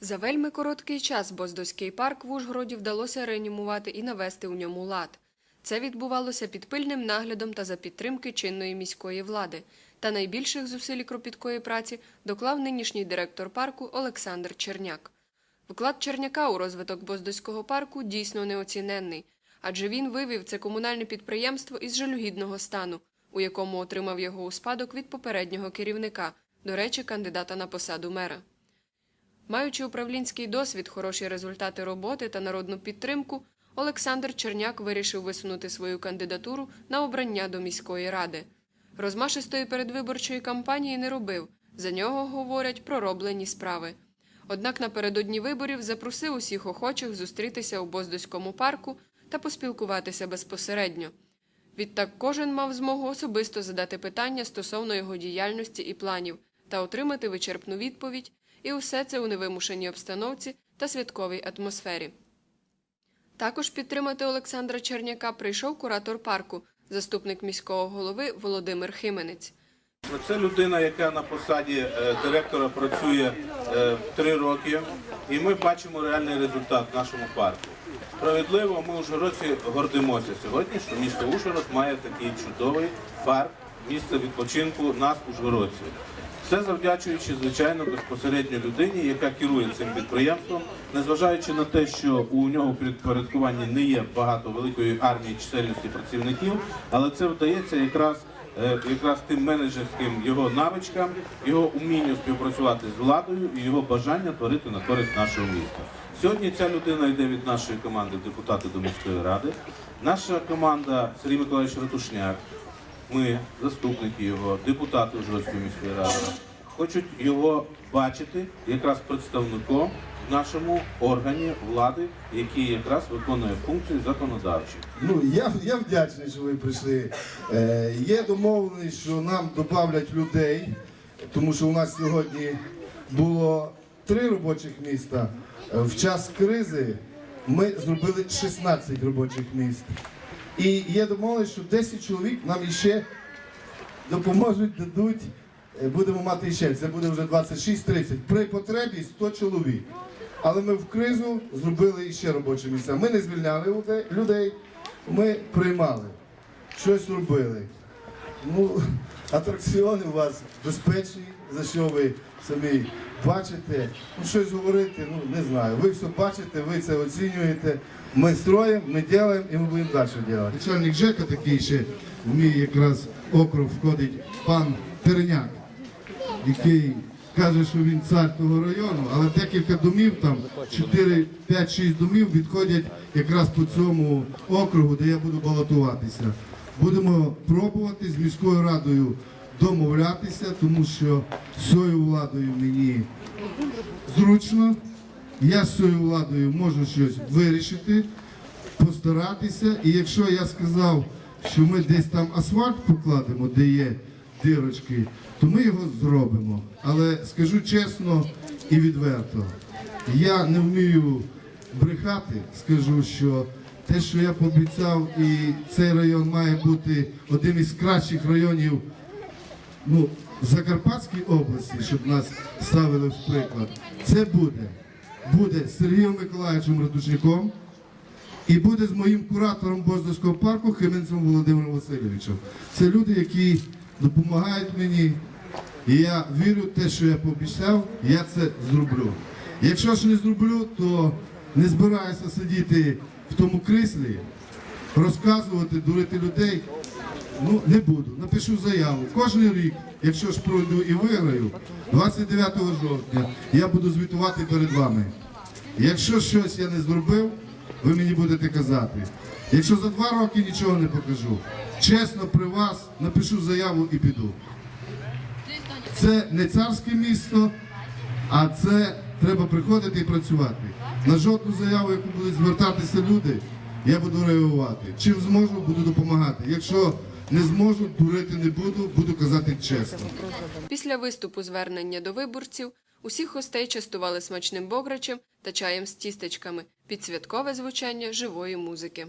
За вельми короткий час Боздоський парк в Ужгороді вдалося реанімувати і навести у ньому лад. Це відбувалося під пильним наглядом та за підтримки чинної міської влади. Та найбільших зусиль кропіткої праці доклав нинішній директор парку Олександр Черняк. Вклад Черняка у розвиток Боздоського парку дійсно неоціненний, адже він вивів це комунальне підприємство із жалюгідного стану, у якому отримав його у спадок від попереднього керівника, до речі, кандидата на посаду мера. Маючи управлінський досвід, хороші результати роботи та народну підтримку, Олександр Черняк вирішив висунути свою кандидатуру на обрання до міської ради. Розмашистої передвиборчої кампанії не робив. За нього говорять пророблені справи. Однак напередодні виборів запросив усіх охочих зустрітися у Боздоському парку та поспілкуватися безпосередньо. Відтак кожен мав змогу особисто задати питання стосовно його діяльності і планів та отримати вичерпну відповідь, і усе це у невимушеній обстановці та святковій атмосфері. Також підтримати Олександра Черняка прийшов куратор парку, заступник міського голови Володимир Хименець. Це людина, яка на посаді е, директора працює е, три роки, і ми бачимо реальний результат в нашому парку. Справедливо, ми ужгородці гордимося сьогодні, що місто Ужгород має такий чудовий парк, місце відпочинку нас, ужгородців. Це завдячуючи, звичайно, безпосередньо людині, яка керує цим підприємством, незважаючи на те, що у нього підпорядкуванні не є багато великої армії чисельності працівників, але це вдається якраз е, якраз тим менеджерським його навичкам, його умінню співпрацювати з владою і його бажання творити на користь нашого міста. Сьогодні ця людина йде від нашої команди депутати до міської ради. Наша команда Сергій Миколаївич Ратушняк, ми, заступники його, депутати Ужгородської міської ради, хочуть його бачити якраз представником в нашому органі влади, який якраз виконує функції законодавчі. Ну, я, я вдячний, що ви прийшли. Е, є домовленість, що нам додавлять людей, тому що у нас сьогодні було три робочих міста. Е, В час кризи ми зробили 16 робочих міст. І є домовленість, що 10 чоловік нам іще допоможуть, дадуть. Е, Будемо мати ще. Це буде вже 26-30. При потребі 100 чоловік. Але ми в кризу зробили ще робочі місця. Ми не звільняли людей, ми приймали, щось робили. Ну, атракціони у вас безпечні, за що ви самі бачите. Ну, щось говорити, ну не знаю. Ви все бачите, ви це оцінюєте. Ми строїмо, ми робимо і ми будемо далі робити. Начальник ЖЕКа такий ще в мій якраз округ входить пан Терняк який каже, що він цар того району, але декілька домів там, 4, 5, 6 домів відходять якраз по цьому округу, де я буду балотуватися. Будемо пробувати з міською радою домовлятися, тому що з цією владою мені зручно. Я з цією владою можу щось вирішити, постаратися. І якщо я сказав, що ми десь там асфальт покладемо, де є дирочки, то ми його зробимо. Але скажу чесно і відверто, я не вмію брехати, скажу, що те, що я пообіцяв, і цей район має бути одним із кращих районів ну, в Закарпатській області, щоб нас ставили в приклад, це буде. Буде з Сергієм Миколаївичем Радушняком і буде з моїм куратором Боздовського парку Хименцем Володимиром Васильовичем. Це люди, які допомагають мені. І я вірю в те, що я пообіцяв, я це зроблю. Якщо ж не зроблю, то не збираюся сидіти в тому кріслі, розказувати, дурити людей. Ну, не буду. Напишу заяву. Кожен рік, якщо ж пройду і виграю, 29 жовтня я буду звітувати перед вами. Якщо щось я не зробив, ви мені будете казати. Якщо за два роки нічого не покажу, чесно при вас напишу заяву і піду. Це не царське місто, а це треба приходити і працювати. На жодну заяву, яку будуть звертатися люди, я буду реагувати. Чим зможу, буду допомагати. Якщо не зможу, дурити не буду, буду казати чесно. Після виступу звернення до виборців усіх гостей частували смачним бограчем та чаєм з тістечками під святкове звучання живої музики.